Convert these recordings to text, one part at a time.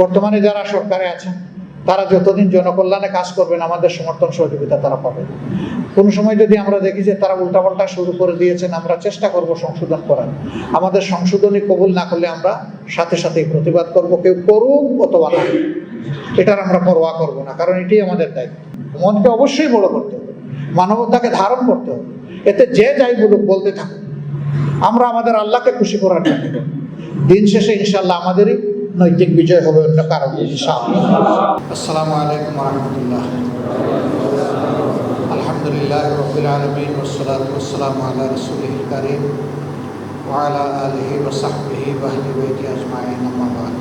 বর্তমানে যারা সরকারে আছেন, তারা যতদিন জনকল্যাণে কাজ করবেন, আমাদের সমর্থন সহযোগিতা তারা পাবে। কোনো সময় যদি আমরা দেখি যে তারা উল্টাপাল্টা শুরু করে দিয়েছেন, আমরা চেষ্টা করব সংশোধন করার। আমাদের সংশোধনী কবুল না করলে আমরা সাথে সাথেই প্রতিবাদ করব, কেউ করুক অথবা না এটার আমরা পরোয়া করব না, কারণ এটাই আমাদের দায়িত্ব। মনকে অবশ্যই বড় করতে হবে, মানবতাকে ধারণ করতে হবে। এতে যে যাই বলুক, বলতে থাকুক। আমরা আমাদের আল্লাহকে খুশি করার জন্য। দিন শেষে ইনশাল্লাহ আমাদেরই নৈতিক বিজয় হবে অন্য কারণ আসসালামু আলাইকুম রহমতুল্লাহ। আলহামদুলিল্লাহ রবিল আলমিন ওসলাত ওসালাম আল্লাহ রসুল করিম ওয়ালা আলহি ওসাহবিহি ওয়াহলি বেতি আজমাইন আম্মাবাদ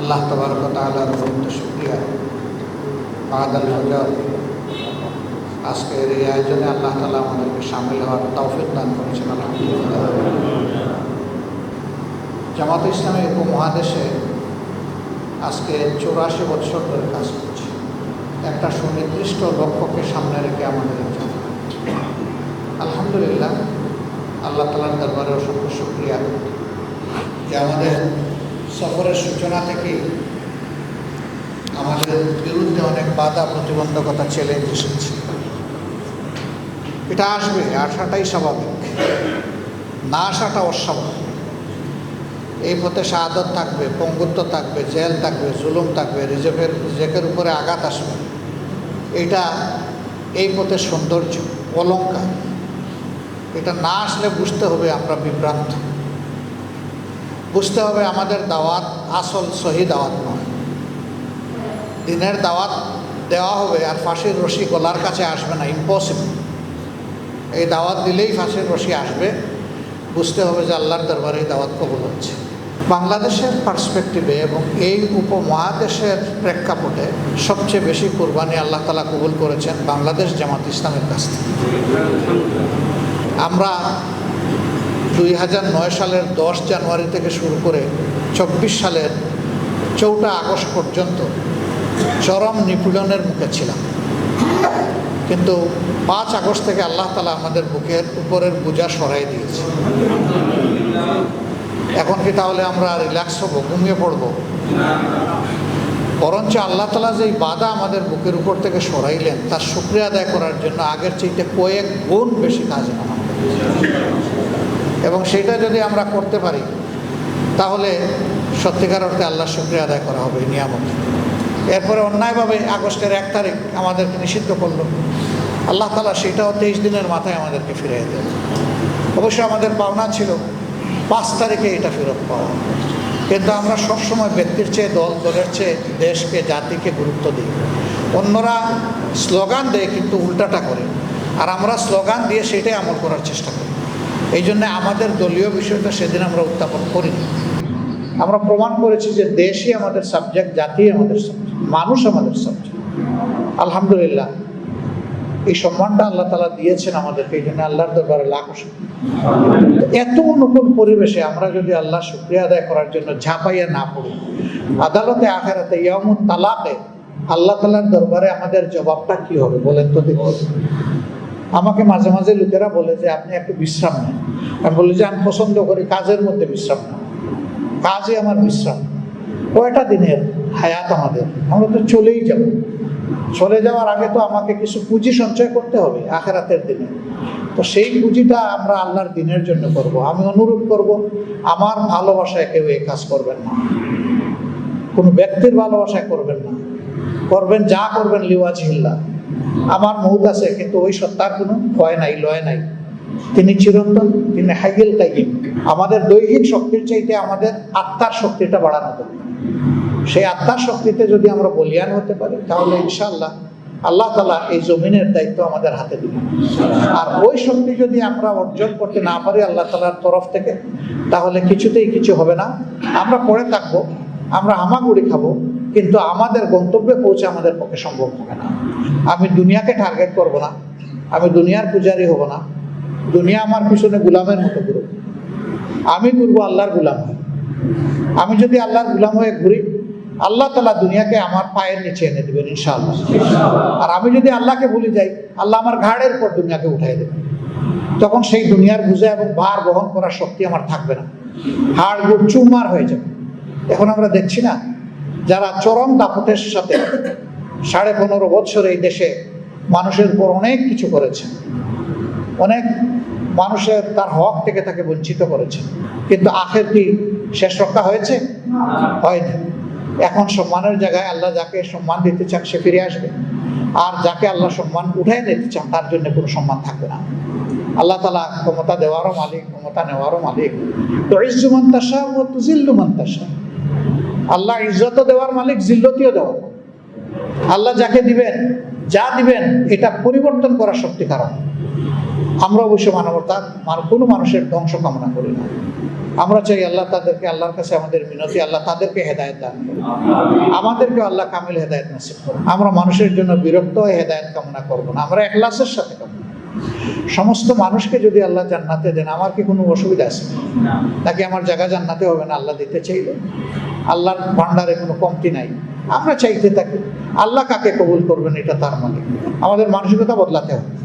আল্লাহ তবরক তাআলার অনন্ত শুকরিয়া আদাল হজর আজকের এই আয়োজনে আল্লাহ তালা আমাদেরকে সামিল হওয়ার তৌফিক দান করেছেন, আলহামদুলিল্লাহ। জামাত ইসলামী উপমহাদেশে আজকে চৌরাশি বছর ধরে কাজ করছে। একটা সুনির্দিষ্ট লক্ষ্যকে সামনে রেখে আমাদের আলহামদুলিল্লাহ, আল্লাহ তালার দরবারে অসংখ্য শুক্রিয়া যে আমাদের সফরের সূচনা থেকেই আমাদের বিরুদ্ধে অনেক বাধা প্রতিবন্ধকতা চ্যালেঞ্জ এসেছে। এটা আসবে আসাটাই স্বাভাবিক। না আসাটা অস্বাভাবিক। এই পথে শাহাদত থাকবে, পঙ্গুত্ব থাকবে, জেল থাকবে, জুলুম থাকবে, রিজেকের রিজেকের উপরে আঘাত আসবে। এটা এই পথে সৌন্দর্য, অলঙ্কার। এটা না আসলে বুঝতে হবে আমরা বিভ্রান্ত। বুঝতে হবে আমাদের দাওয়াত আসল সহি দাওয়াত নয়। দিনের দাওয়াত দেওয়া হবে আর ফাঁসির রশি গলার কাছে আসবে না ইম্পসিবল এই দাওয়াত দিলেই ফাঁসির রশি আসবে। বুঝতে হবে যে আল্লাহর দরবারে দাওয়াত কবুল হচ্ছে। বাংলাদেশের পার্সপেক্টিভে এবং এই উপমহাদেশের প্রেক্ষাপটে সবচেয়ে বেশি কোরবানি আল্লাহ তালা কবুল করেছেন বাংলাদেশ জামাত ইসলামের কাছ থেকে। আমরা দুই হাজার নয় সালের দশ জানুয়ারি থেকে শুরু করে চব্বিশ সালের চৌঠা আগস্ট পর্যন্ত চরম নিপীড়নের মুখে ছিলাম। কিন্তু পাঁচ আগস্ট থেকে আল্লাহ তালা আমাদের বুকের উপরের বোঝা সরাই দিয়েছে। এখন কি তাহলে আমরা রিল্যাক্স হব, ঘুমিয়ে পড়ব? বরঞ্চ আল্লাহ তালা যে বাধা আমাদের বুকের উপর থেকে সরাইলেন, তার শুক্রিয়া আদায় করার জন্য আগের চাইতে কয়েক গুণ বেশি কাজ এবং সেটা যদি আমরা করতে পারি, তাহলে সত্যিকার অর্থে আল্লাহ শুক্রিয়া আদায় করা হবে নিয়ামত। এরপরে অন্যায়ভাবে আগস্টের এক তারিখ আমাদেরকে নিষিদ্ধ করল। আল্লাহ তালা সেটাও তেইশ দিনের মাথায় আমাদেরকে ফিরিয়ে দেন অবশ্য আমাদের পাওনা ছিল পাঁচ তারিখে এটা ফেরত পাওয়া। কিন্তু আমরা সবসময় ব্যক্তির চেয়ে দল, দলের চেয়ে দেশকে, জাতিকে গুরুত্ব দিই। অন্যরা স্লোগান দেয় কিন্তু উল্টাটা করে। আর আমরা স্লোগান দিয়ে সেটাই আমল করার চেষ্টা করি। এই জন্য আমাদের দলীয় বিষয়টা সেদিন আমরা উত্থাপন করিনি। আমরা প্রমাণ করেছি যে দেশই আমাদের সাবজেক্ট জাতি আমাদের সাবজেক্ট মানুষ আমাদের সাবজেক্ট আলহামদুলিল্লাহ। এই সম্মানটা আল্লাহ তালা দিয়েছেন আমাদেরকে, এই জন্য আল্লাহর দরবারে লাখ এত অনুকূল পরিবেশে আমরা যদি আল্লাহ শুক্রিয়া আদায় করার জন্য ঝাঁপাইয়া না পড়ি, আদালতে, আখেরাতে ইয়ামুত তালাকে আল্লাহ তালার দরবারে আমাদের জবাবটা কি হবে বলেন তো দেখি। আমাকে মাঝে মাঝে লোকেরা বলে যে, আপনি একটু বিশ্রাম নেন। আমি বলি যে, আমি পছন্দ করি কাজের মধ্যে বিশ্রাম নেন কাজে আমার বিশ্রাম। কয়টা দিনের? হায়াত আমাদের। আমরা তো চলেই যাব। চলে যাওয়ার আগে তো আমাকে কিছু পুঁজি সঞ্চয় করতে হবে আখেরাতের দিনে। তো সেই পুঁজিটা আমরা আল্লাহর দিনের জন্য করব। আমি অনুরোধ করব, আমার ভালোবাসায় কেউ এই কাজ করবেন না। কোনো ব্যক্তির ভালোবাসায় করবেন না। করবেন যা করবেন লিওয়াজিল্লা আমার মৌত আছে কিন্তু ওই সত্তার কোনো ভয় নাই, লয় নাই। তিনি চিরন্তন, তিনি হাইগেল কাইম আমাদের দৈহিক শক্তির চাইতে আমাদের আত্মার শক্তিটা বাড়ানো দরকার। সেই আত্মার শক্তিতে যদি আমরা বলিয়ান হতে পারি, তাহলে ইনশাল্লাহ আল্লাহ তালা এই জমিনের দায়িত্ব আমাদের হাতে দিবেন। আর ওই শক্তি যদি আমরা অর্জন করতে না পারি আল্লাহ তালার তরফ থেকে, তাহলে কিছুতেই কিছু হবে না। আমরা পড়ে থাকব, আমরা হামাগুড়ি খাব, কিন্তু আমাদের গন্তব্যে পৌঁছে আমাদের পক্ষে সম্ভব হবে না। আমি দুনিয়াকে টার্গেট করব না, আমি দুনিয়ার পূজারি হব না। দুনিয়া আমার পিছনে গুলামের মতো ঘুরব আমি ঘুরবো আল্লাহর গুলাম হয়ে। আমি যদি আল্লাহর গুলাম হয়ে ঘুরি আল্লাহ তালা দুনিয়াকে আমার পায়ের নিচে এনে দেবেন, ইনশাআল্লাহ। আর আমি যদি আল্লাহকে ভুলে যাই, আল্লাহ আমার ঘাড়ের পর দুনিয়াকে উঠাই দেবেন। তখন সেই দুনিয়ার বুঝে এবং ভার বহন করার শক্তি আমার থাকবে না। হাড় গুড় চুরমার হয়ে যাবে। এখন আমরা দেখছি না, যারা চরম দাপটের সাথে সাড়ে পনেরো বছর এই দেশে মানুষের উপর অনেক কিছু করেছে, অনেক মানুষের তার হক থেকে তাকে বঞ্চিত করেছে। কিন্তু আখের কি শেষ রক্ষা হয়েছে? হয়নি। এখন সম্মানের জায়গায় আল্লাহ যাকে সম্মান দিতে চান, সে ফিরে আসবে। আর যাকে আল্লাহ সম্মান উঠাই নিতে চান, তার জন্য কোনো সম্মান থাকবে না। আল্লাহ তালা ক্ষমতা দেওয়ারও মালিক, ক্ষমতা নেওয়ারও মালিক। তো ইজ্জুমান তাসা ও তুজিল্লুমান তাসা আল্লাহ ইজ্জত দেওয়ার মালিক, জিল্লতিও দেওয়ার আল্লাহ যাকে দিবেন, যা দিবেন, এটা পরিবর্তন করার শক্তি কারণ আমরা অবশ্য মানবতা, মান- কোনো মানুষের ধ্বংস কামনা করি না। আমরা চাই আল্লাহ তাদেরকে, আল্লাহর কাছে আমাদের মিনতি, আল্লাহ তাদেরকে হেদায়ত দান করুন আমাদেরকে আল্লাহ কামিল হেদায়ত নাসিব করুন আমরা মানুষের জন্য বিরক্ত হয়ে হেদায়ত কামনা করব না। আমরা একলাসের সাথে কামনা সমস্ত মানুষকে যদি আল্লাহ জান্নাতে দেন, আমার কি কোনো অসুবিধা আছে? নাকি আমার জায়গা জান্নাতে হবে না? আল্লাহ দিতে চাইলে। আল্লাহর ভান্ডারে কোনো কমতি নাই। আমরা চাইতে থাকি, আল্লাহ কাকে কবুল করবেন এটা তার মানে আমাদের মানসিকতা বদলাতে হবে।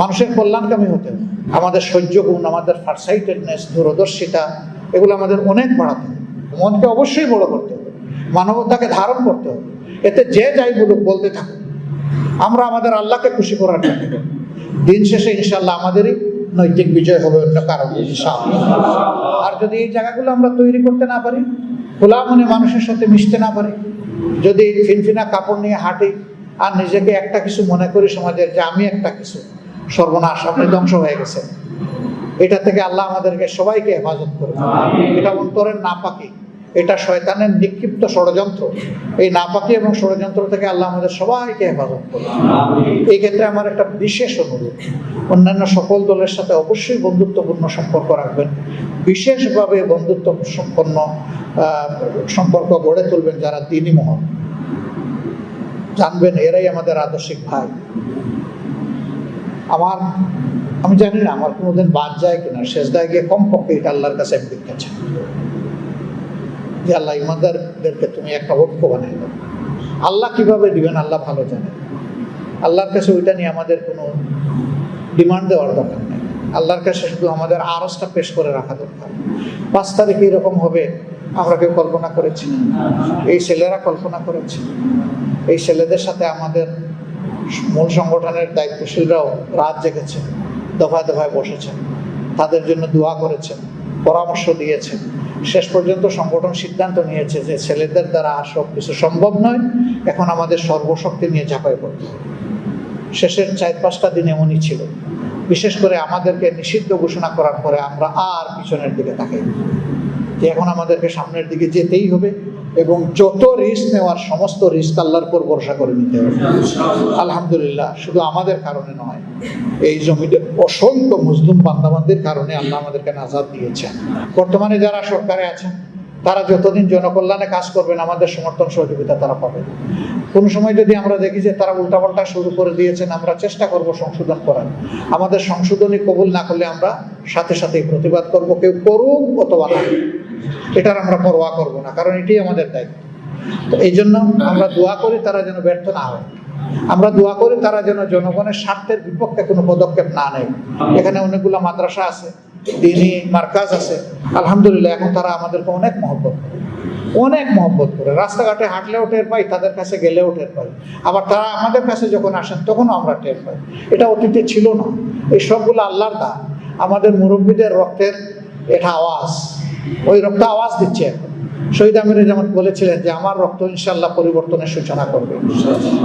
মানুষের কল্যাণকামী হতে আমাদের সহ্য গুণ আমাদের ফারসাইটেডনেস দূরদর্শিতা, এগুলো আমাদের অনেক বাড়াতে হবে। মনকে অবশ্যই বড় করতে হবে। মানবতাকে ধারণ করতে হবে। এতে যে যাই বলুক, বলতে থাকুক। আমরা আমাদের আল্লাহকে খুশি করার জন্য দিন শেষে ইনশাল্লাহ আমাদেরই নৈতিক বিজয় হবে অন্য কারণ আর যদি এই জায়গাগুলো আমরা তৈরি করতে না পারি খোলা মনে মানুষের সাথে মিশতে না পারি, যদি ফিনফিনা কাপড় নিয়ে হাঁটি, আর নিজেকে একটা কিছু মনে করি সমাজের যে আমি একটা কিছু সর্বনাশ আপনি ধ্বংস হয়ে গেছে এটা থেকে আল্লাহ আমাদেরকে সবাইকে হেফাজত করবে এটা অন্তরের নাপাকি। এটা শয়তানের নিক্ষিপ্ত ষড়যন্ত্র। এই নাপাকি এবং ষড়যন্ত্র থেকে আল্লাহ আমাদের সবাইকে হেফাজত করে এই ক্ষেত্রে আমার একটা বিশেষ অনুরোধ। অন্যান্য সকল দলের সাথে অবশ্যই বন্ধুত্বপূর্ণ সম্পর্ক রাখবেন। বিশেষভাবে বন্ধুত্ব সম্পন্ন সম্পর্ক গড়ে তুলবেন যারা দিনী মহল। জানবেন এরাই আমাদের আদর্শিক ভাই। আমার, আমি জানি না, আমার কোনোদিন বাদ যায় কিনা, শেষ দায় গিয়ে কমপক্ষে এটা আল্লাহর কাছে আমি দেখতে চাই। যে আল্লাহ ইমানদারদেরকে তুমি একটা ঐক্য বানিয়ে দাও। আল্লাহ কীভাবে দিবেন, আল্লাহ ভালো জানে। আল্লাহর কাছে ওইটা নিয়ে আমাদের কোনো ডিমান্ড দেওয়ার দরকার নেই। আল্লাহর কাছে শুধু আমাদের আরসটা পেশ করে রাখা দরকার। পাঁচ তারিখে এরকম হবে, আমরা কেউ কল্পনা করেছি এই ছেলেরা কল্পনা করেছে। এই ছেলেদের সাথে আমাদের মূল সংগঠনের দায়িত্বশীলরাও রাত জেগেছে, দফায় দফায় বসেছেন, তাদের জন্য দোয়া করেছেন, পরামর্শ দিয়েছেন। শেষ পর্যন্ত সংগঠন সিদ্ধান্ত নিয়েছে যে ছেলেদের দ্বারা আর সব কিছু সম্ভব নয়, এখন আমাদের সর্বশক্তি নিয়ে ঝাঁপাই পড়তে শেষের চার পাঁচটা দিন এমনই ছিল। বিশেষ করে আমাদেরকে নিষিদ্ধ ঘোষণা করার পরে আমরা আর পিছনের দিকে তাকাই যে এখন আমাদেরকে সামনের দিকে যেতেই হবে এবং যত রিস্ক নেওয়ার সমস্ত রিস্ক আল্লাহর উপর ভরসা করে নিতে হবে। আলহামদুলিল্লাহ, শুধু আমাদের কারণে নয়, এই জমিতে অসংখ্য মুসলিম বান্দাবান্দির কারণে আল্লাহ আমাদেরকে নাজাদ দিয়েছেন। বর্তমানে যারা সরকারে আছেন, তারা যতদিন জনকল্যাণে কাজ করবেন, আমাদের সমর্থন সহযোগিতা তারা পাবে। কোনো সময় যদি আমরা দেখি যে তারা উল্টাপাল্টা শুরু করে দিয়েছেন, আমরা চেষ্টা করব সংশোধন করার। আমাদের সংশোধনী কবুল না করলে আমরা সাথে সাথে প্রতিবাদ করব, কেউ করুক অথবা না। এটার আমরা পরোয়া করব না, কারণ এটাই আমাদের দায়িত্ব। এই জন্য আমরা দোয়া করি তারা যেন ব্যর্থ না হয়। আমরা দোয়া করি তারা যেন জনগণের স্বার্থের বিপক্ষে কোনো পদক্ষেপ না নেয়। এখানে অনেকগুলো মাদ্রাসা আছে দিনী মার্কাজ আছে। আলহামদুলিল্লাহ, এখন তারা আমাদেরকে অনেক মহব্বত করে। অনেক মহব্বত করে। রাস্তাঘাটে হাঁটলেও টের পাই, তাদের কাছে গেলেও টের পাই। আবার তারা আমাদের কাছে যখন আসেন, তখনও আমরা টের পাই। এটা অতীতে ছিল না। এই সবগুলো আল্লাহর দান। আমাদের মুরব্বীদের রক্তের এটা আওয়াজ। ওই রক্ত আওয়াজ দিচ্ছে। শহীদ আমিরে যেমন বলেছিলেন যে, আমার রক্ত ইনশাল্লাহ পরিবর্তনের সূচনা করবে।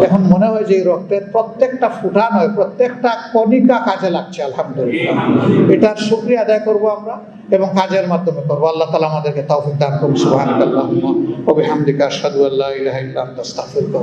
এখন মনে হয় যে, এই রক্তের প্রত্যেকটা ফুটা নয়, প্রত্যেকটা কণিকা কাজে লাগছে, আলহামদুলিল্লাহ। এটার শুক্রিয়া আদায় করব আমরা এবং কাজের মাধ্যমে করব। আল্লাহ তালা আমাদেরকে তৌফিক দান করুন সুবহানাল্লাহ ওয়া বিহামদিকা আশহাদু আল্লা ইলাহা ইল্লা আনতা, আস্তাগফিরুকা